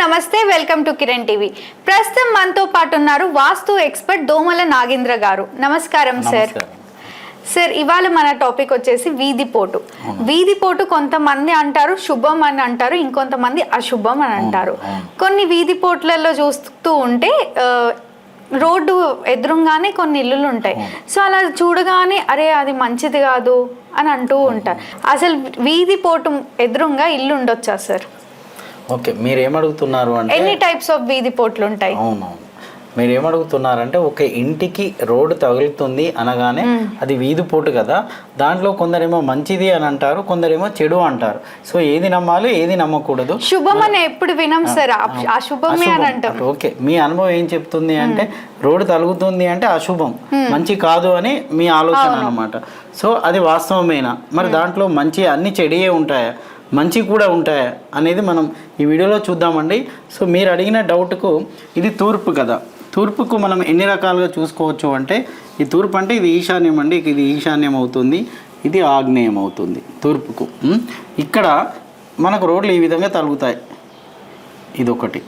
నమస్తే welcome to Kiran TV. ప్రస్తుతం మనతో పాటు ఉన్నారు వాస్తు ఎక్స్పర్ట్ దోమల నాగేంద్ర గారు. నమస్కారం సార్. సార్ ఇవాళ మన టాపిక్ వచ్చేసి వీధి పోటు. వీధి పోటు కొంతమంది అంటారు శుభం అని అంటారు ఇంకొంతమంది అశుభం అని అంటారు. కొన్ని వీధి పోట్లలో చూస్తూ ఉంటే రోడ్డు ఎదురుగానే కొన్ని ఇల్లులు ఉంటాయి. సో అలా చూడగానే అరే అది మంచిది కాదు అని అంటూ ఉంటారు. అసలు వీధి పోటు ఎదురుగా ఇల్లు ఉండొచ్చా సార్? ఓకే మీరు ఏమడుగుతున్నారు అంటే ఎన్ని టైప్స్ ఆఫ్ వీధి పోట్లు ఉంటాయి అవునవును. మీరు ఏమడుగుతున్నారంటే ఒక ఇంటికి రోడ్డు తగులుతుంది అనగానే అది వీధి పోటు కదా దాంట్లో కొందరేమో మంచిది అని అంటారు కొందరేమో చెడు అంటారు. సో ఏది నమ్మాలి ఏది నమ్మకూడదు. శుభం అని ఎప్పుడు వినం సార్ ఆ- ఆ శుభమే అని అంటాం. ఓకే మీ అనుభవం ఏం చెప్తుంది అంటే రోడ్డు తగులుతుంది అంటే అశుభం మంచి కాదు అని మీ ఆలోచన అన్నమాట. సో అది వాస్తవమేనా? మరి దాంట్లో మంచి అన్ని చెడియే ఉంటాయా? మంచి కూడా ఉంటాయా అనేది మనం ఈ వీడియోలో చూద్దామండి. సో మీరు అడిగిన డౌట్కు ఇది తూర్పు కదా. తూర్పుకు మనం ఎన్ని రకాలుగా చూసుకోవచ్చు అంటే ఈ తూర్పు అంటే ఇది ఈశాన్యం అండి ఇది ఈశాన్యం అవుతుంది ఇది ఆగ్నేయం అవుతుంది తూర్పుకు. ఇక్కడ మనకు రోడ్లు ఈ విధంగా తగులుతాయి. ఇదొకటి.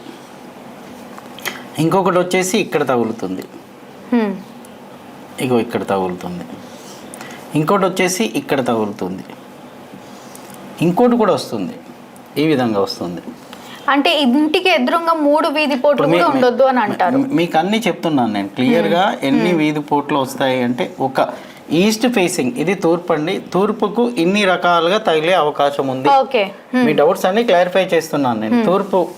ఇంకొకటి వచ్చేసి ఇక్కడ తగులుతుంది. ఇగో ఇక్కడ తగులుతుంది. ఇంకోటి వచ్చేసి ఇక్కడ తగులుతుంది. ఇంకోటి కూడా వస్తుంది. ఈ విధంగా వస్తుంది. అంటే ఇంటికి ఎదురుగా మూడు వీధి పోట్లు కూడా ఉండొద్దు అని అంటారు. మీకు అన్ని చెప్తున్నాను నేను. క్లియర్గా ఎన్ని వీధి పోట్లు వస్తాయి అంటే ఒక ఈస్ట్ ఫేసింగ్ ఇది తూర్పు అండి తూర్పుకు ఇన్ని రకాలుగా తగిలే అవకాశం ఉంది. ఓకే. మీ డౌట్స్ అన్ని క్లారిఫై చేస్తున్నాను నేను. తూర్పు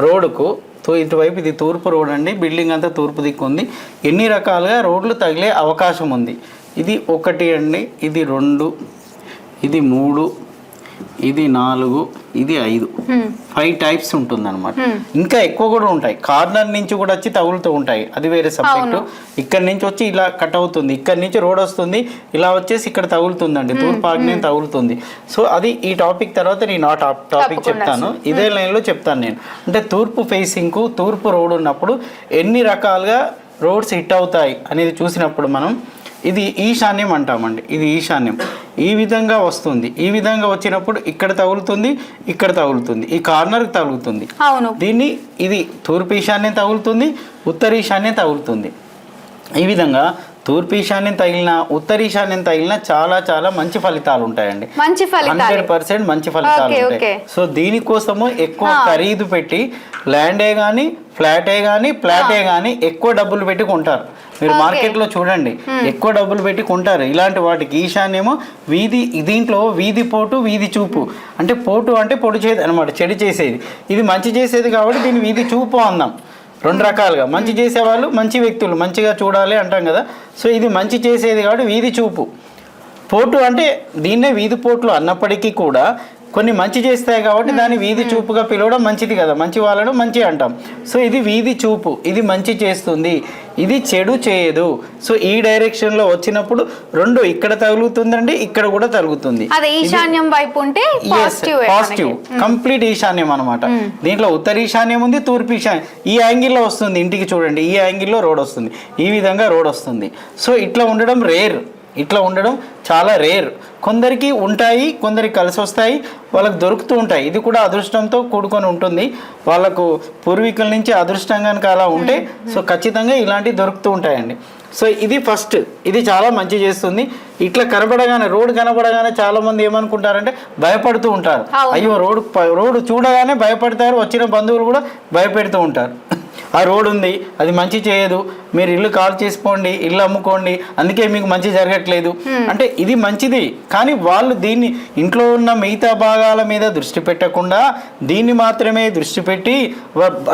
రోడ్డుకు తూ- ఇటువైపు ఇది తూర్పు రోడ్ అండి. బిల్డింగ్ అంతా తూర్పు దిక్కు ఉంది. ఎన్ని రకాలుగా రోడ్లు తగిలే అవకాశం ఉంది. ఇది ఒకటి అండి ఇది రెండు ఇది మూడు ఇది నాలుగు ఇది ఐదు. ఫైవ్ టైప్స్ ఉంటుందన్నమాట. ఇంకా ఎక్కువ కూడా ఉంటాయి. కార్నర్ నుంచి కూడా వచ్చి తగులుతూ ఉంటాయి. అది వేరే సబ్జెక్టు ఇక్కడ నుంచి వచ్చి ఇలా కట్ అవుతుంది. ఇక్కడ నుంచి రోడ్ వస్తుంది. ఇలా వచ్చేసి ఇక్కడ తగులుతుందండి. తూర్పు ఆగ్నేయం తగులుతుంది. సో అది ఈ టాపిక్ తర్వాత నేను ఆ టాప్ టాపిక్ చెప్తాను. ఇదే లైన్లో చెప్తాను నేను. అంటే తూర్పు ఫేసింగ్కు తూర్పు రోడ్ ఉన్నప్పుడు ఎన్ని రకాలుగా రోడ్స్ హిట్ అవుతాయి అనేది చూసినప్పుడు మనం ఇది ఈశాన్యం అంటామండి. ఇది ఈశాన్యం. ఈ విధంగా వస్తుంది. ఈ విధంగా వచ్చినప్పుడు ఇక్కడ తగులుతుంది ఇక్కడ తగులుతుంది. ఈ కార్నర్కి తగులుతుంది. అవును. దీన్ని ఇది తూర్పు ఈశాన్యం తగులుతుంది ఉత్తర ఈశాన్యం తగులుతుంది. ఈ విధంగా తూర్పు ఈశాన్యం తగిలిన ఉత్తర ఈశాన్యం తగిలిన చాలా చాలా మంచి ఫలితాలు ఉంటాయండి. మంచి హండ్రెడ్ పర్సెంట్ మంచి ఫలితాలు ఉంటాయి. సో దీనికోసము ఎక్కువ ఖరీదు పెట్టి ల్యాండే కానీ ఫ్లాటే కానీ ఫ్లాటే కానీ ఎక్కువ డబ్బులు పెట్టి కొంటారు. మీరు మార్కెట్లో చూడండి ఎక్కువ డబ్బులు పెట్టి కొంటారు. ఇలాంటి వాటికి ఈశాన్యము వీధి దీంట్లో వీధి పోటు వీధి చూపు. అంటే పోటు అంటే పొడి చేది అనమాట చెడు చేసేది. ఇది మంచి చేసేది కాబట్టి దీన్ని వీధి చూపు అందాం రెండు రకాలుగా. మంచి చేసేవాళ్ళు మంచి వ్యక్తులు. మంచిగా చూడాలి అంటాం కదా. సో ఇది మంచి చేసేది కాబట్టి వీధి చూపు. పోటు అంటే దీన్నే వీధి పోట్లు అన్నప్పటికీ కూడా కొన్ని మంచి చేస్తాయి కాబట్టి దాన్ని వీధి చూపుగా పిలవడం మంచిది కదా. మంచి వాళ్ళను మంచి అంటాం. సో ఇది వీధి చూపు. ఇది మంచి చేస్తుంది. ఇది చెడు చేయదు. సో ఈ డైరెక్షన్లో వచ్చినప్పుడు రెండు ఇక్కడ తగులుతుందండి ఇక్కడ కూడా తగులుతుంది. ఈశాన్యం వైపు ఉంటే పాజిటివ్ పాజిటివ్ కంప్లీట్ ఈశాన్యం అనమాట దీంట్లో ఉత్తర ఈశాన్యం ఉంది తూర్పు ఈశాన్యం. ఈ యాంగిల్లో వస్తుంది ఇంటికి చూడండి. ఈ యాంగిల్లో రోడ్ వస్తుంది. ఈ విధంగా రోడ్ వస్తుంది. సో ఇట్లా ఉండడం రేర్ ఇట్లా ఉండడం చాలా రేర్. కొందరికి ఉంటాయి కొందరికి కలిసి వస్తాయి వాళ్ళకి దొరుకుతూ ఉంటాయి. ఇది కూడా అదృష్టంతో కూడుకొని ఉంటుంది. వాళ్ళకు పూర్వీకుల నుంచి అదృష్టం కనుక అలా ఉంటే సో ఖచ్చితంగా ఇలాంటివి దొరుకుతూ ఉంటాయండి. సో ఇది ఫస్ట్. ఇది చాలా మంచి చేస్తుంది. ఇట్లా కనబడగానే రోడ్ కనబడగానే చాలా మంది ఏమనుకుంటారంటే భయపడుతూ ఉంటారు. అయ్యో రోడ్ రోడ్డు చూడగానే భయపడతారు వచ్చిన బంధువులు కూడా భయపెడుతూ ఉంటారు. ఆ రోడ్ ఉంది అది మంచి చేయదు. మీరు ఇల్లు కాల్ చేసుకోండి ఇల్లు అమ్ముకోండి అందుకే మీకు మంచి జరగట్లేదు. అంటే ఇది మంచిది. కానీ వాళ్ళు దీన్ని ఇంట్లో ఉన్న మిగతా భాగాల మీద దృష్టి పెట్టకుండా దీన్ని మాత్రమే దృష్టి పెట్టి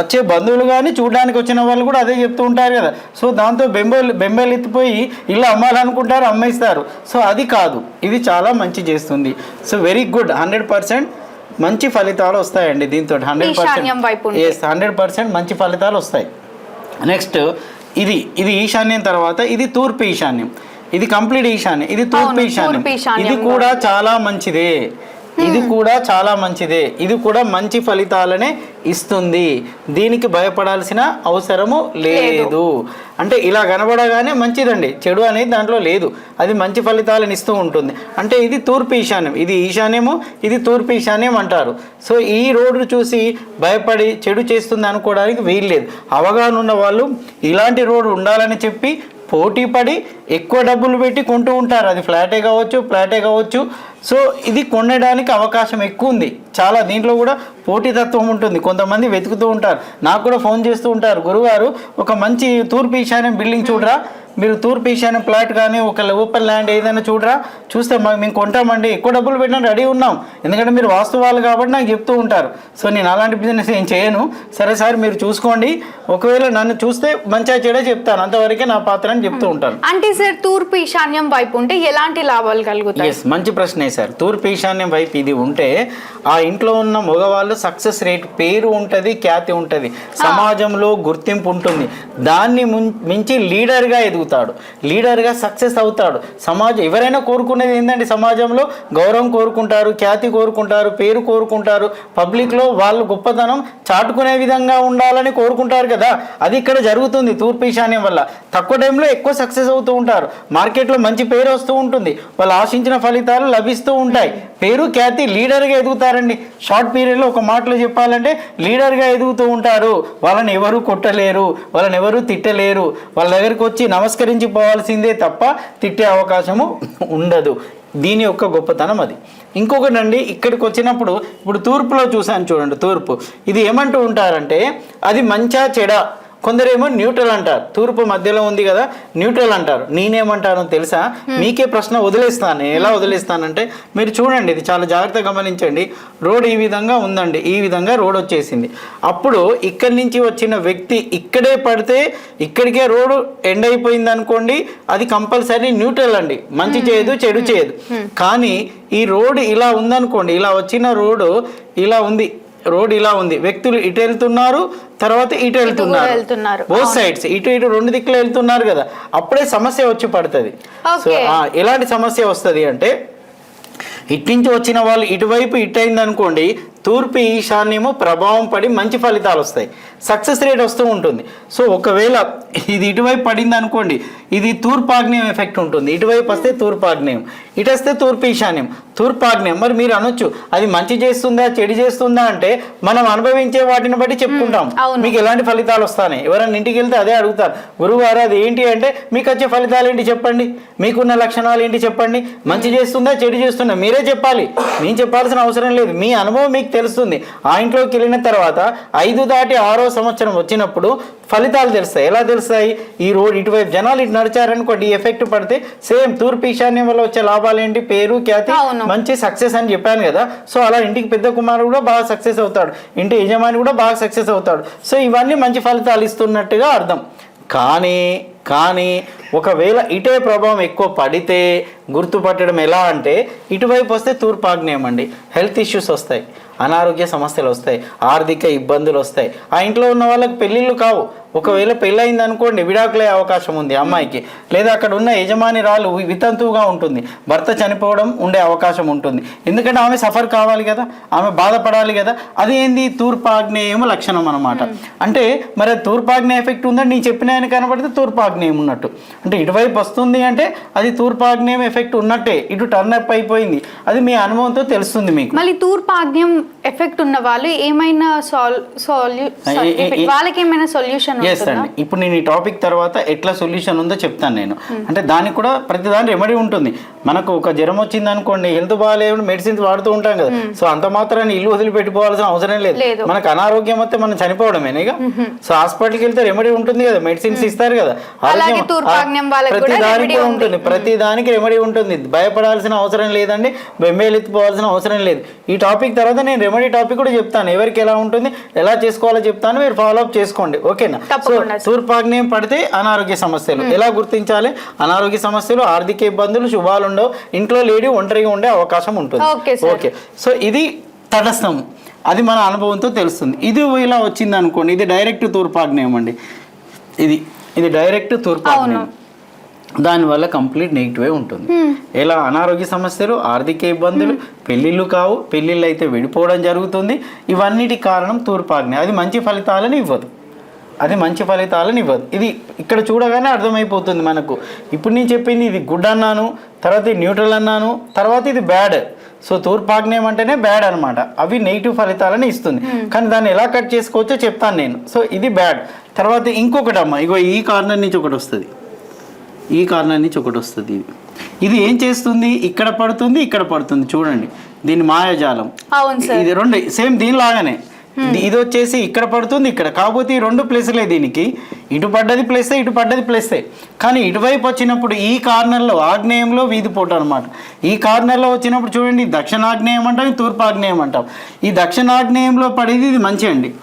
వచ్చే బంధువులు కానీ చూడడానికి వచ్చిన వాళ్ళు కూడా అదే చెప్తూ ఉంటారు కదా. సో దాంతో బెంబేలు బెంబేలు ఎత్తిపోయి ఇల్లు అమ్మాలనుకుంటారు అమ్మేస్తారు. సో అది కాదు. ఇది చాలా మంచి చేస్తుంది. So very good hundred percent మంచి ఫలితాలు వస్తాయండి దీంతో హండ్రెడ్ పర్సెంట్. హండ్రెడ్ పర్సెంట్ మంచి ఫలితాలు వస్తాయి. నెక్స్ట్ ఇది ఇది ఈశాన్యం తర్వాత ఇది తూర్పు ఈశాన్యం. ఇది కంప్లీట్ ఈశాన్యం. ఇది తూర్పు ఈశాన్యం. ఇది కూడా చాలా మంచిదే. ఇది కూడా చాలా మంచిదే. ఇది కూడా మంచి ఫలితాలనే ఇస్తుంది. దీనికి భయపడాల్సిన అవసరము లేదు. అంటే ఇలా కనబడగానే మంచిదండి. చెడు అనేది దాంట్లో లేదు. అది మంచి ఫలితాలను ఇస్తూ ఉంటుంది. అంటే ఇది తూర్పు ఈశాన్యం. ఇది ఈశాన్యము ఇది తూర్పు ఈశాన్యం అంటారు. సో ఈ రోడ్డు చూసి భయపడి చెడు చేస్తుంది అనుకోవడానికి వీల్లేదు. అవగాహన ఉన్న వాళ్ళు ఇలాంటి రోడ్డు ఉండాలని చెప్పి పోటీ పడి ఎక్కువ డబ్బులు పెట్టి కొంటూ ఉంటారు. అది ఫ్లాటే కావచ్చు ఫ్లాటే కావచ్చు సో ఇది కొనడానికి అవకాశం ఎక్కువ ఉంది. చాలా దీంట్లో కూడా పోటీతత్వం ఉంటుంది. కొంతమంది వెతుకుతూ ఉంటారు. నాకు కూడా ఫోన్ చేస్తూ ఉంటారు. గురుగారు ఒక మంచి తూర్పు ఈశాన్యం బిల్డింగ్ చూడరా? మీరు తూర్పు ఈశాన్యం ప్లాట్ కానీ ఒక ఓపెన్ ల్యాండ్ ఏదైనా చూడరా? చూస్తే మేము కొంటామండి. ఎక్కువ డబ్బులు పెట్టిన రెడీ ఉన్నాం. ఎందుకంటే మీరు వాస్తవాలు కాబట్టి నాకు చెప్తూ ఉంటారు. సో నేను అలాంటి బిజినెస్ ఏం చేయను. సరే సార్ మీరు చూసుకోండి. ఒకవేళ నన్ను చూస్తే మంచిగా చెడే చెప్తాను. అంతవరకే నా పాత్ర అని చెప్తూ ఉంటాను. అంటే సార్ తూర్పు ఈశాన్యం వైపు ఉంటే ఎలాంటి లాభాలు కలుగుతాయి? మంచి ప్రశ్నే. సార్ తూర్పు ఈశాన్యం వైపు ఇది ఉంటే ఆ ఇంట్లో ఉన్న మగవాళ్ళు సక్సెస్ రేట్ పేరు ఉంటుంది ఖ్యాతి ఉంటుంది. సమాజంలో గుర్తింపు ఉంటుంది. దాన్ని మించి లీడర్గా ఎదుగుతాడు. లీడర్గా సక్సెస్ అవుతాడు. సమాజం ఎవరైనా కోరుకునేది ఏంటంటే సమాజంలో? గౌరవం కోరుకుంటారు ఖ్యాతి కోరుకుంటారు పేరు కోరుకుంటారు. పబ్లిక్లో వాళ్ళు గొప్పతనం చాటుకునే విధంగా ఉండాలని కోరుకుంటారు కదా. అది ఇక్కడ జరుగుతుంది తూర్పు ఈశాన్యం వల్ల. తక్కువ టైంలో ఎక్కువ సక్సెస్ అవుతూ ఉంటారు. మార్కెట్లో మంచి పేరు వస్తూ ఉంటుంది. వాళ్ళు ఆశించిన ఫలితాలు లభిస్తూ ఉంటాయి. పేరు ఖ్యాతి లీడర్గా ఎదుగుతారండి. షార్ట్ పీరియడ్లో ఒక మాటలో చెప్పాలంటే లీడర్గా ఎదుగుతూ ఉంటారు. వాళ్ళని ఎవరు కొట్టలేరు వాళ్ళని ఎవరు తిట్టలేరు వాళ్ళ దగ్గరికి వచ్చి నమస్కరించి పోవాల్సిందే తప్ప తిట్టే అవకాశము ఉండదు. దీని యొక్క గొప్పతనం అది. ఇంకొకటి అండి ఇక్కడికి వచ్చినప్పుడు ఇప్పుడు తూర్పులో చూశాను చూడండి తూర్పు. ఇది ఏమంటూ ఉంటారంటే అది మంచా చెడ కొందరేమో న్యూట్రల్ అంటారు. తూర్పు మధ్యలో ఉంది కదా న్యూట్రల్ అంటారు. నేనేమంటానో తెలుసా? మీకే ప్రశ్న వదిలేస్తాను. ఎలా వదిలేస్తానంటే మీరు చూడండి ఇది చాలా జాగ్రత్తగా గమనించండి. రోడ్ ఈ విధంగా ఉందండి ఈ విధంగా రోడ్ వచ్చేసింది. అప్పుడు ఇక్కడి నుంచి వచ్చిన వ్యక్తి ఇక్కడే పడితే ఇక్కడికే రోడ్డు ఎండ్ అయిపోయింది అనుకోండి అది కంపల్సరీ న్యూట్రల్ అండి. మంచి చేయదు చెడు చేయదు కానీ ఈ రోడ్ ఇలా ఉందనుకోండి ఇలా వచ్చిన రోడ్డు ఇలా ఉంది రోడ్ ఇలా ఉంది. వ్యక్తులు ఇటు వెళ్తున్నారు తర్వాత ఇటు వెళ్తున్నారు. బోత్ సైడ్స్ ఇటు ఇటు రెండు దిక్కులు వెళ్తున్నారు కదా. అప్పుడే సమస్య వచ్చి పడుతుంది. సో ఎలాంటి సమస్య వస్తుంది అంటే ఇటు నుంచి వచ్చిన వాళ్ళు ఇటువైపు ఇటు అయింది అనుకోండి తూర్పు ఈశాన్యము ప్రభావం పడి మంచి ఫలితాలు వస్తాయి. సక్సెస్ రేట్ వస్తూ ఉంటుంది. సో ఒకవేళ ఇది ఇటువైపు పడింది అనుకోండి ఇది తూర్పాగ్నేయం ఎఫెక్ట్ ఉంటుంది. ఇటువైపు వస్తే తూర్పాగ్నేయం ఇటు వస్తే తూర్పు ఈశాన్యం తూర్పాగ్నేయం. మరి మీరు అనొచ్చు అది మంచి చేస్తుందా చెడు చేస్తుందా అంటే మనం అనుభవించే వాటిని బట్టి చెప్పుకుంటాం. మీకు ఎలాంటి ఫలితాలు వస్తాయి ఎవరైనా ఇంటికి వెళ్తే అదే అడుగుతారు గురువుగారు అది ఏంటి అంటే మీకు వచ్చే ఫలితాలు ఏంటి చెప్పండి. మీకున్న లక్షణాలు ఏంటి చెప్పండి. మంచి చేస్తుందా చెడు చేస్తుందా మీరే చెప్పాలి. నేను చెప్పాల్సిన అవసరం లేదు. మీ అనుభవం మీకు తెలుస్తుంది. ఆ ఇంట్లోకి వెళ్ళిన తర్వాత ఐదు దాటి ఆరో సంవత్సరం వచ్చినప్పుడు ఫలితాలు తెలుస్తాయి. ఎలా తెలుస్తాయి? ఈ రోడ్ ఇటువైపు జనాలు ఇటు నడిచారనుకోండి ఎఫెక్ట్ పడితే సేమ్ తూర్పు ఈశాన్యం వల్ల వచ్చే లాభాలు ఏంటి? పేరు ఖ్యాతి. మంచి సక్సెస్ అని చెప్పాను కదా. సో అలా ఇంటికి పెద్ద కుమారుడు కూడా బాగా సక్సెస్ అవుతాడు. ఇంటి యజమాని కూడా బాగా సక్సెస్ అవుతాడు. సో ఇవన్నీ మంచి ఫలితాలు ఇస్తున్నట్టుగా అర్థం. కానీ కానీ ఒకవేళ ఇటే ప్రభావం ఎక్కువ పడితే గుర్తుపట్టడం ఎలా అంటే ఇటువైపు వస్తే తూర్పాగ్నేయం అండి హెల్త్ ఇష్యూస్ వస్తాయి అనారోగ్య సమస్యలు వస్తాయి ఆర్థిక ఇబ్బందులు వస్తాయి. ఆ ఇంట్లో ఉన్న వాళ్ళకి పెళ్ళిళ్ళు కావు. ఒకవేళ పెళ్ళయింది అనుకోండి విడాకులయ్యే అవకాశం ఉంది అమ్మాయికి. లేదా అక్కడ ఉన్న యజమాని రాలు వితంతువుగా ఉంటుంది. భర్త చనిపోవడం ఉండే అవకాశం ఉంటుంది. ఎందుకంటే ఆమె సఫర్ కావాలి కదా ఆమె బాధపడాలి కదా. అది ఏంది? తూర్పాగ్నేయం లక్షణం అనమాట అంటే మరి తూర్పాగ్నేయ ఎఫెక్ట్ ఉందని నేను చెప్పిన ఆయన కనబడితే తూర్పాగ్నేయం ఉన్నట్టు అంటే ఇటువైపు వస్తుంది అంటే అది తూర్పాగ్నేయం ఎఫెక్ట్ ఉన్నట్టే. ఇటు టర్న్ అప్ అయిపోయింది. అది మీ అనుభవంతో తెలుస్తుంది మీకు. మళ్ళీ తూర్పు ఆగ్నేయం ఎఫెక్ట్ ఉన్న వాళ్ళు ఏమైనా వాళ్ళకి ఏమైనా సొల్యూషన్ ఎస్ అండి. ఇప్పుడు నేను ఈ టాపిక్ తర్వాత ఎట్లా సొల్యూషన్ ఉందో చెప్తాను నేను. అంటే దానికి కూడా ప్రతి దాని రెమెడీ ఉంటుంది. మనకు ఒక జ్వరం వచ్చింది అనుకోండి హెల్త్ బాగాలేదు మెడిసిన్స్ వాడుతూ ఉంటాం కదా. సో అంత మాత్రాన్ని ఇల్లు వదిలిపెట్టుకోవాల్సిన అవసరం లేదు. మనకు అనారోగ్యం వస్తే మనం చనిపోవడమేనేగా? సో హాస్పిటల్కి వెళ్తే రెమెడీ ఉంటుంది కదా. మెడిసిన్స్ ఇస్తారు కదా. అలాగే ఆరోగ్యం- తూర్పాగ్నేయం వాళ్ళకి ప్రతి దానికి. ఉంటుంది. ప్రతి దానికి రెమెడీ ఉంటుంది. భయపడాల్సిన అవసరం లేదండి. బెంబేలెత్తిపోవాల్సిన అవసరం లేదు. ఈ టాపిక్ తర్వాత నేను రెమెడీ టాపిక్ కూడా చెప్తాను. ఎవరికి ఎలా ఉంటుంది ఎలా చేసుకోవాలో చెప్తాను. మీరు ఫాలో అప్ చేసుకోండి. ఓకేనా సో. తూర్పాగ్నేయం పడితే అనారోగ్య సమస్యలు. ఎలా గుర్తించాలి? అనారోగ్య సమస్యలు ఆర్థిక ఇబ్బందులు శుభాలు ఉండవు ఇంట్లో లేడీ ఒంటరిగా ఉండే అవకాశం ఉంటుంది. ఓకే సో ఇది తటస్థం. అది మన అనుభవంతో తెలుస్తుంది. ఇది ఇలా వచ్చింది అనుకోండి ఇది డైరెక్ట్ తూర్పాగ్నేయం అండి. ఇది ఇది డైరెక్ట్ తూర్పాగ్నేయం దానివల్ల కంప్లీట్ నెగిటివే ఉంటుంది. ఎలా? అనారోగ్య సమస్యలు ఆర్థిక ఇబ్బందులు పెళ్ళిళ్ళు కావు పెళ్ళిళ్ళు అయితే విడిపోవడం జరుగుతుంది. ఇవన్నిటి కారణం తూర్పాగ్ని అది మంచి ఫలితాలను ఇవ్వదు. అది మంచి ఫలితాలను ఇవ్వదు. ఇది ఇక్కడ చూడగానే అర్థమైపోతుంది మనకు. ఇప్పుడు నేను చెప్పింది ఇది గుడ్ అన్నాను తర్వాత న్యూట్రల్ అన్నాను తర్వాత ఇది బ్యాడ్. సో తూర్పాగ్నేయం అంటేనే బ్యాడ్ అనమాట అవి నెగిటివ్ ఫలితాలను ఇస్తుంది. కానీ దాన్ని ఎలా కట్ చేసుకోవచ్చో చెప్తాను నేను. సో ఇది బ్యాడ్ తర్వాత ఇంకొకటి అమ్మ ఇగో ఈ కార్నర్ నుంచి ఒకటి వస్తుంది. ఈ కార్నర్ నుంచి ఒకటి వస్తుంది ఇది. ఇది ఏం చేస్తుంది? ఇక్కడ పడుతుంది ఇక్కడ పడుతుంది. చూడండి. దీని మాయాజాలం. ఇది రెండు సేమ్ దీనిలాగానే. ఇది- వచ్చేసి ఇక్కడ పడుతుంది ఇక్కడ. కాకపోతే ఈ రెండు ప్లేసులే దీనికి. ఇటు పడ్డది ప్లేసే ఇటు పడ్డది ప్లేసే. కానీ ఇటువైపు వచ్చినప్పుడు ఈ కార్నర్లో ఆగ్నేయంలో వీధి పోట అనమాట ఈ కార్నర్లో వచ్చినప్పుడు చూడండి దక్షిణాగ్నేయం అంటాం తూర్పు ఆగ్నేయం అంటాం. ఈ దక్షిణాగ్నేయంలో పడేది ఇది మంచి అండి.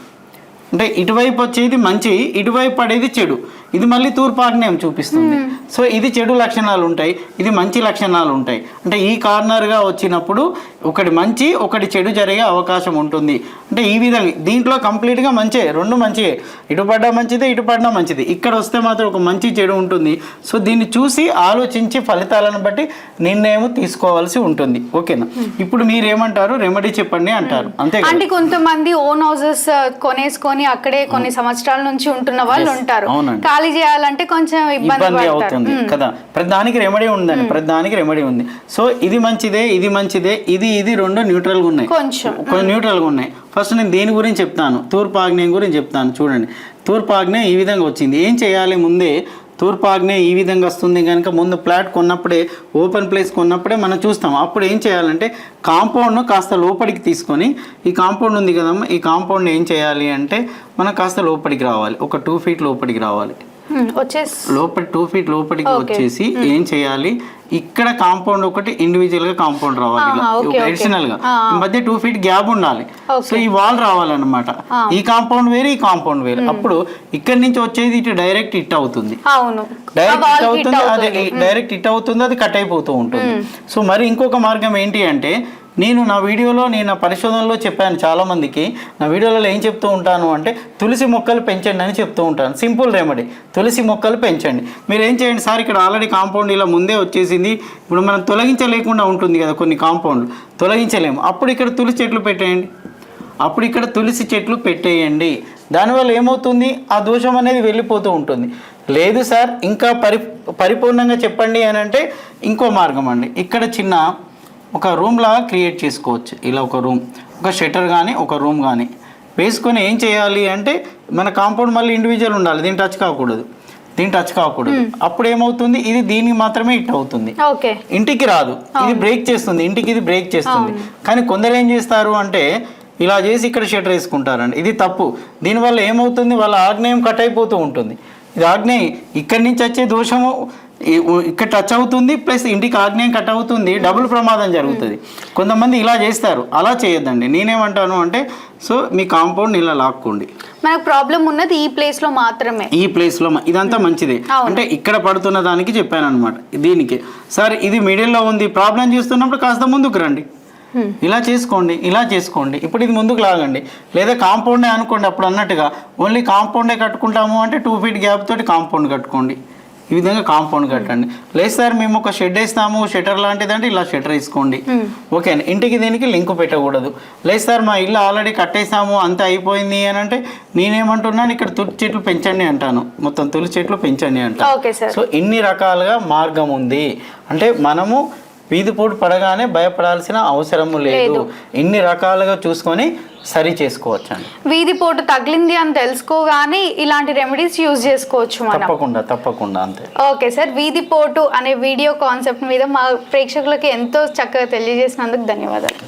అంటే ఇటువైపు వచ్చేది మంచి ఇటువైపు పడేది చెడు. ఇది మళ్ళీ తూర్పు ఆగ్నేయం చూపిస్తుంది సో ఇది చెడు లక్షణాలు ఉంటాయి ఇది మంచి లక్షణాలు ఉంటాయి. అంటే ఈ కార్నర్గా వచ్చినప్పుడు ఒకటి మంచి ఒకటి చెడు జరిగే అవకాశం ఉంటుంది. అంటే ఈ విధంగా దీంట్లో కంప్లీట్గా మంచే రెండు మంచియే ఇటు పడ్డా మంచిదే ఇటు పడ్డా మంచిది. ఇక్కడ వస్తే మాత్రం ఒక మంచి చెడు ఉంటుంది. సో దీన్ని చూసి ఆలోచించి ఫలితాలను బట్టి నిర్ణయం తీసుకోవాల్సి ఉంటుంది. ఓకేనా? ఇప్పుడు మీరు ఏమంటారు రెమెడీ చెప్పండి అంటారు. అంతే? అంటే కొంతమంది ఓన్ హౌసెస్ కొనేసుకొని అక్కడే కొన్ని సంవత్సరాల నుంచి ఉంటున్న వాళ్ళు ఉంటారు. అవునండి. ఖాళీ చేయాలంటే కొంచెం ఇబ్బంది అవుతుంది కదా? ప్రతి దానికి రెమెడీ ఉందండి ప్రతి దానికి రెమెడీ ఉంది. సో ఇది మంచిదే ఇది మంచిదే ఇది ఇది రెండు న్యూట్రల్గా ఉన్నాయి. కొంచెం కొన్ని న్యూట్రల్గా ఉన్నాయి. ఫస్ట్ నేను దేని గురించి చెప్తాను? తూర్పు ఆగ్నేయం గురించి చెప్తాను చూడండి. తూర్పు ఆగ్నేయం ఈ విధంగా వచ్చింది. ఏం చేయాలి ముందే తూర్పు ఆగ్నేయ ఈ విధంగా వస్తుంది కనుక ముందు ప్లాట్ కొన్నప్పుడే ఓపెన్ ప్లేస్ కొన్నప్పుడే మనం చూస్తాం. అప్పుడు ఏం చేయాలంటే కాంపౌండ్ను కాస్త లోపలికి తీసుకొని ఈ కాంపౌండ్ ఉంది కదమ్మా ఈ కాంపౌండ్ ఏం చేయాలి అంటే మనం కాస్త లోపలికి రావాలి. ఒక టూ ఫీట్ లోపలికి రావాలి. వచ్చేసి లోపలి టూ ఫీట్ లోపలికి. వచ్చేసి ఏం చేయాలి? ఇక్కడ కాంపౌండ్ ఒకటి ఇండివిజువల్గా కాంపౌండ్ రావాలి. అడిషనల్గా. ఆ. ఈ మధ్య టూ ఫీట్ గ్యాప్ ఉండాలి. సో ఈ వాల్ రావాలన్నమాట. ఈ కాంపౌండ్ వేరు ఈ కాంపౌండ్ వేరు. అప్పుడు ఇక్కడ నుంచి వచ్చేది ఇటు డైరెక్ట్ ఇట్ అవుతుంది. డైరెక్ట్ hit అవుతుంది అది. డైరెక్ట్ హిట్ అవుతుంది అది కట్ అయిపోతూ ఉంటుంది. సో మరి ఇంకొక మార్గం ఏంటి అంటే నేను నా వీడియోలో నేను నా పరిశోధనలో చెప్పాను చాలామందికి. నా వీడియోలలో ఏం చెప్తూ ఉంటాను అంటే తులసి మొక్కలు పెంచండి అని చెప్తూ ఉంటాను. Simple remedy. తులసి మొక్కలు పెంచండి. మీరు ఏం చేయండి సార్ ఇక్కడ ఆల్రెడీ కాంపౌండ్ ఇలా ముందే వచ్చేసింది. ఇప్పుడు మనం తొలగించలేకుండా ఉంటుంది కదా కొన్ని కాంపౌండ్లు. తొలగించలేము. అప్పుడు ఇక్కడ తులసి చెట్లు పెట్టేయండి. అప్పుడు ఇక్కడ తులసి చెట్లు పెట్టేయండి. దానివల్ల ఏమవుతుంది? ఆ దోషం అనేది వెళ్ళిపోతూ ఉంటుంది. లేదు సార్ ఇంకా పరి పరిపూర్ణంగా చెప్పండి అని అంటే ఇంకో మార్గం అండి. ఇక్కడ చిన్న ఒక రూమ్ లాగా క్రియేట్ చేసుకోవచ్చు. ఇలా ఒక రూమ్ ఒక షట్టర్ కానీ ఒక రూమ్ కానీ వేసుకొని ఏం చేయాలి అంటే మన కాంపౌండ్ మళ్ళీ ఇండివిజువల్ ఉండాలి. దీని టచ్ కాకూడదు. దీని టచ్ కాకూడదు. అప్పుడు ఏమవుతుంది? ఇది దీనికి మాత్రమే హిట్ అవుతుంది. ఇంటికి రాదు. ఇది బ్రేక్ చేస్తుంది. ఇంటికి ఇది బ్రేక్ చేస్తుంది. కానీ కొందరు ఏం చేస్తారు అంటే ఇలా చేసి ఇక్కడ షటర్ వేసుకుంటారండి. ఇది తప్పు. దీనివల్ల ఏమవుతుంది? వాళ్ళ ఆగ్నేయం కట్ అయిపోతూ ఉంటుంది. ఇది ఆగ్నేయం. ఇక్కడి నుంచి వచ్చే దోషము ఇక్కడ టచ్ అవుతుంది ప్లస్ ఇంటికి ఆగ్నేయం కట్ అవుతుంది డబుల్ ప్రమాదం జరుగుతుంది. కొంతమంది ఇలా చేస్తారు అలా చేయొద్దండి. నేనేమంటాను అంటే సో మీ కాంపౌండ్ ఇలా లాక్కోండి. మనకు ప్రాబ్లం ఉన్నది ఈ ప్లేస్లో మాత్రమే. ఈ ప్లేస్లో మ- ఇదంతా మంచిదే. అంటే ఇక్కడ పడుతున్న దానికి చెప్పాను అనమాట దీనికి. సార్ ఇది మిడిల్లో ఉంది ప్రాబ్లం చేస్తున్నప్పుడు కాస్త ముందుకు రండి. ఇలా చేసుకోండి ఇలా చేసుకోండి. ఇప్పుడు ఇది ముందుకు లాగండి. లేదా కాంపౌండే అనుకోండి అప్పుడు అన్నట్టుగా ఓన్లీ కాంపౌండే కట్టుకుంటాము అంటే టూ ఫీట్ గ్యాప్ తోటి కాంపౌండ్ కట్టుకోండి. ఈ విధంగా కాంపౌండ్ కట్టండి. లేదు సార్ మేము ఒక షెడ్ వేస్తాము షటర్ లాంటిదంటే ఇలా షటర్ వేసుకోండి. ఓకే ఇంటికి దీనికి లింక్ పెట్టకూడదు. లేదు సార్ మా ఇల్లు ఆల్రెడీ కట్టేసాము అంత అయిపోయింది అని అంటే నేనేమంటున్నాను ఇక్కడ తులసి చెట్లు పెంచండి అంటాను. మొత్తం తులసి చెట్లు పెంచండి అంటాను. Okay sir. సో ఇన్ని రకాలుగా మార్గం ఉంది. అంటే మనము వీధిపోటు పడగానే భయపడాల్సిన అవసరము లేదు. ఇన్ని రకాలుగా చూసుకొని సరి చేసుకోవచ్చు అండి వీధి పోటు తగిలింది అని తెలుసుకోగానే ఇలాంటి రెమెడీస్ యూజ్ చేసుకోవచ్చు తప్పకుండా తప్పకుండా అంతే. ఓకే సార్ వీధి పోటు అనే వీడియో కాన్సెప్ట్ మీద మా ప్రేక్షకులకి ఎంతో చక్కగా తెలియజేసినందుకు ధన్యవాదాలు.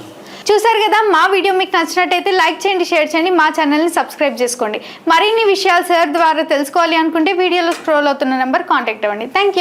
చూసారు కదా మా వీడియో మీకు నచ్చినట్టయితే లైక్ చేయండి షేర్ చేయండి మా ఛానల్ని సబ్స్క్రైబ్ చేసుకోండి. మరిన్ని విషయాలు సార్ ద్వారా తెలుసుకోవాలి అనుకుంటే వీడియోలో స్క్రోల్ అవుతున్న నెంబర్ కాంటాక్ట్ అవ్వండి. థ్యాంక్